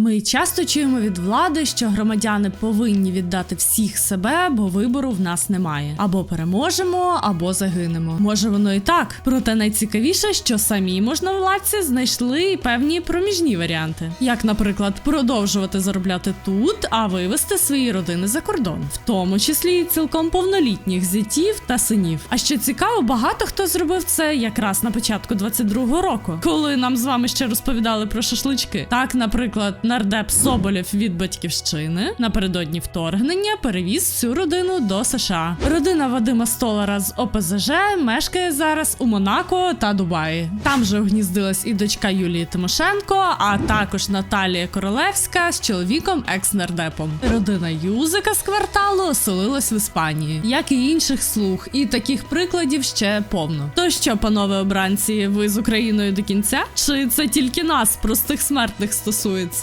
Ми часто чуємо від влади, що громадяни повинні віддати всіх себе, бо вибору в нас немає. Або переможемо, або загинемо. Може воно і так. Проте найцікавіше, що самі можновладці знайшли і певні проміжні варіанти, як, наприклад, продовжувати заробляти тут, а вивести свої родини за кордон, в тому числі і цілком повнолітніх зятів та синів. А що цікаво, багато хто зробив це якраз на початку 22-го року, коли нам з вами ще розповідали про шашлички. Так, наприклад, нардеп Соболєв від батьківщини напередодні вторгнення перевіз всю родину до США. Родина Вадима Столара з ОПЗЖ мешкає зараз у Монако та Дубаї. Там же огніздилась і дочка Юлії Тимошенко, а також Наталія Королевська з чоловіком екс-нардепом. Родина Юзика з кварталу оселилась в Іспанії, як і інших слуг, і таких прикладів ще повно. То що, панове обранці, ви з Україною до кінця? Чи це тільки нас, простих смертних, стосується?